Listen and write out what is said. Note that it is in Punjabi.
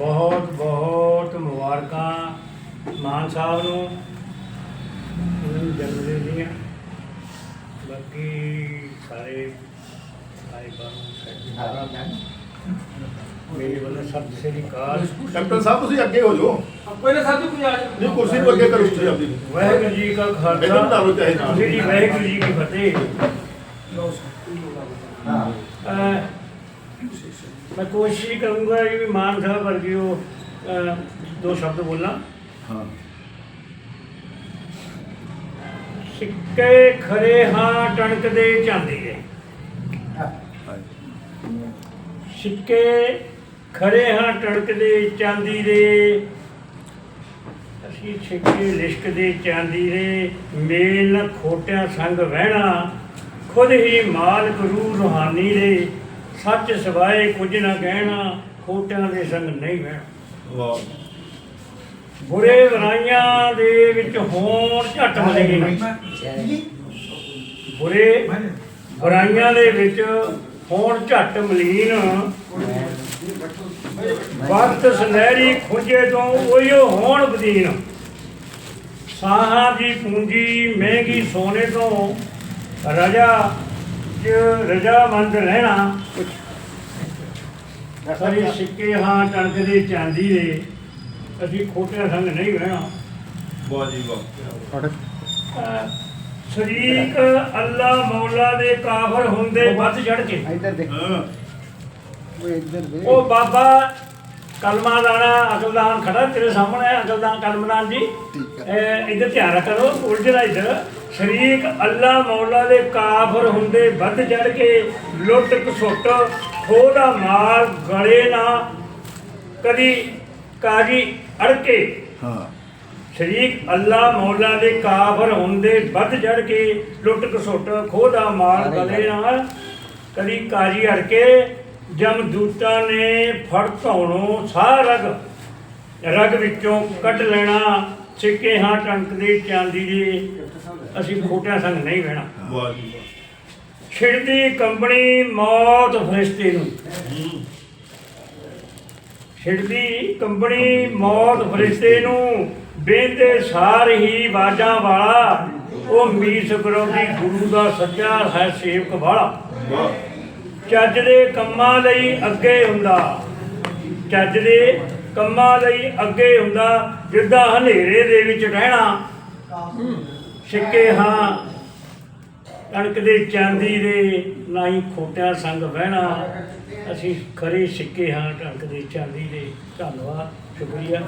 ਬਹੁਤ ਬਹੁਤ ਮੁਬਾਰਕਾਂ ਮਾਨ ਸਾਹਿਬ ਨੂੰ। ਉਹਨਾਂ ਨੂੰ ਜਨਮ ਦਿਨ ਦੀਆਂ ਬਾਕੀ ਸਾਰੇ ਭਾਈ ਬਾਨੂੰ ਮੇਰੇ ਵੱਲੋਂ ਸਤਿ ਸ੍ਰੀ ਅਕਾਲ। ਕੈਪਟਨ ਸਾਹਿਬ ਤੁਸੀਂ ਅੱਗੇ ਹੋ ਜਾਓ। ਪਹਿਲੇ ਸਾਧੂ ਕੋਈ ਆ ਨਹੀਂ ਕੁਰਸੀ ਨੂੰ ਅੱਗੇ ਕਰੋ ਤੁਸੀਂ ਆਪਣੀ। ਵਾਹਿਗੁਰੂ ਜੀ ਕਾ ਖਾਲਸਾ। ਤੁਸੀਂ ਜੀ ਵਾਹਿਗੁਰੂ ਜੀ ਕੀ ਫਤਿਹ। ਅਹ, ਮੈਂ ਕੋਸ਼ਿਸ਼ ਕਰੂੰਗਾ ਕਿ ਵੀ ਮਾਨ ਸਾਹਿਬ ਵਰਗੀ ਉਹ ਅਹ, ਦੋ ਸ਼ਬਦ ਬੋਲਾਂ। ਹਾਂ। ਸਿੱਕੇ ਖਰੇ ਹਾਂ ਟਣਕਦੇ ਚਾਂਦੀ ਦੇ। ਸਿੱਕੇ ਖਰੇ ਹਾਂ ਟਣਕਦੇ ਚਾਂਦੀ ਦੇ। ਅਸੀਂ ਸਿੱਕੇ ਲਿਸ਼ਕਦੇ ਚਾਂਦੀ ਦੇ। ਮੇਲ ਨ ਖੋਟਿਆਂ ਸੰਗ ਵਹਿਣਾ। ਖੁਦ ਹੀ ਮਾਲਕ ਰੂਹ ਰੂਹਾਨੀ ਦੇ। ਸੱਚ ਸਵਾਏ ਕੁਝ ਨਾ ਕਹਿਣਾ ਖੋਟਿਆਂ ਦੇ ਸੰਗ ਨਹੀਂ ਵਹਿਣਾ ਵਾਹ। ਬੁਰੇ ਬੁਰਾਈਆਂ ਦੇ ਵਿੱਚ ਹੋਣ ਝੱਟ ਮਲੀਨ ਬੁਰੇ ਬੁਰਾਈਆਂ ਦੇ ਵਿੱਚ ਹੋਣ ਝੱਟ ਮਲੀਨ। ਵਕਤ ਸੁਨਹਿਰੀ ਖੁੰਝੇ ਤੋਂ ਉਹੀਓ ਹੋਣ ਬਦੀਨ। ਸਾਹਾਂ ਦੀ ਪੂੰਜੀ ਮਹਿੰਗੀ ਸੋਨੇ ਤੋਂ ਰਜਾ ਚ ਰਜਾਮੰਦ ਰਹਿਣਾ। ਸਾਰੇ ਸਿੱਕੇ ਹਾਂ ਟਣਕ ਦੇ ਚਾਂਦੀ ਦੇ। ਅਸੀਂ ਖੋਟਿਆਂ ਸੰਗ ਨਹੀਂ ਰਹਿਣਾ। ਵਾਹ ਜੀ ਵਾਹ। ਸ਼ਰੀਕ ਅੱਲਾ ਮੌਲਾ ਦੇ ਕਾਫਰ ਹੁੰਦੇ ਵੱਧ ਚੜ ਕੇ। ਇੱਧਰ ਦੇਖ। ਉਹ ਇੱਧਰ ਦੇਖ। ਉਹ ਬਾਬਾ ਕਲਮਾ ਦਾਣਾ ਅਕਲਦਾਨ ਖੜਾ ਤੇਰੇ ਸਾਹਮਣੇ ਹੈ ਅਕਲਦਾਨ ਕਲਮਦਾਨ ਜੀ। ਇੱਧਰ ਧਿਆਨ ਕਰੋ ਉਲਝਣਾ ਇੱਧਰ। ਸ਼ਰੀਕ ਅੱਲਾ ਮੌਲਾ ਦੇ ਕਾਫਰ ਹੁੰਦੇ ਵੱਧ ਚੜ ਕੇ ਲੁੱਟ ਘਸੁੱਟ ਖੋਹ ਦਾ ਮਾਲ ਗਲੇ ਨਾ ਕਦੀ ਕਾਜੀ ਅੜਕੇ। ਹਾਂ। ਸ਼ਰੀਕ ਅੱਲਾ ਮੌਲਾ ਦੇ ਕਾਫਰ ਹੁੰਦੇ ਵੱਧ ਚੜ ਕੇ ਲੁੱਟ ਘਸੁੱਟ ਖੋਹ ਦਾ ਮਾਲ ਗਲੇ ਨਾਲ ਕਦੀ ਕਾਜੀ ਅੜ ਕੇ ਜਮਦੂਤਾਂ ਨੇ ਫੜ ਧੌਣੋਂ ਸਾਹ ਰਗ ਰਗ ਵਿੱਚੋਂ ਕੱਢ ਲੈਣਾ। ਸਿੱਕੇ ਹਾਂ ਟੰਕ ਚਾਂਦੀ ਦੇ ਅਸੀਂ ਖੋਟਿਆਂ ਸੰਗ ਨਹੀਂ ਬਹਿਣਾ ਵਾਹ ਜੀ ਛਿੜਦੀ ਕੰਬਣੀ ਮੌਤ ਫਰਿਸ਼ਤੇ ਨੂੰ। ਛਿੜਦੀ ਕੰਬਣੀ ਮੌਤ ਫਰਿਸ਼ਤੇ ਨੂੰ ਬੇਂਦੇ ਸਾਰ ਹੀ ਬਾਜਾਂ ਵਾਲਾ। ਉਹ ਮੀਸ ਵਿਰੋਧੀ ਗੁਰੂ ਦਾ ਸੱਚਾ ਹੈ ਸੇਵਕ ਵਾਲਾ। ਚੱਜ ਦੇ ਕੰਮਾਂ ਲਈ ਅੱਗੇ ਹੁੰਦਾ। ਚੱਜ ਦੇ ਕੰਮਾਂ ਲਈ ਅੱਗੇ ਹੁੰਦਾ, ਜਿੱਦਾਂ ਹਨੇਰੇ ਦੇ ਵਿੱਚ ਰਹਿਣਾ। ਸਿੱਕੇ ਹਾਂ, ਕਣਕ ਦੇ ਚਾਂਦੀ ਦੇ ਨਾ ਹੀ ਖੋਟਿਆਂ ਸੰਗ ਬਹਿਣਾ ਅਸੀਂ ਖਰੇ ਸਿੱਕੇ ਹਾਂ, ਕਣਕ ਦੇ ਚਾਂਦੀ ਦੇ। ਧੰਨਵਾਦ, ਸ਼ੁਕਰੀਆ।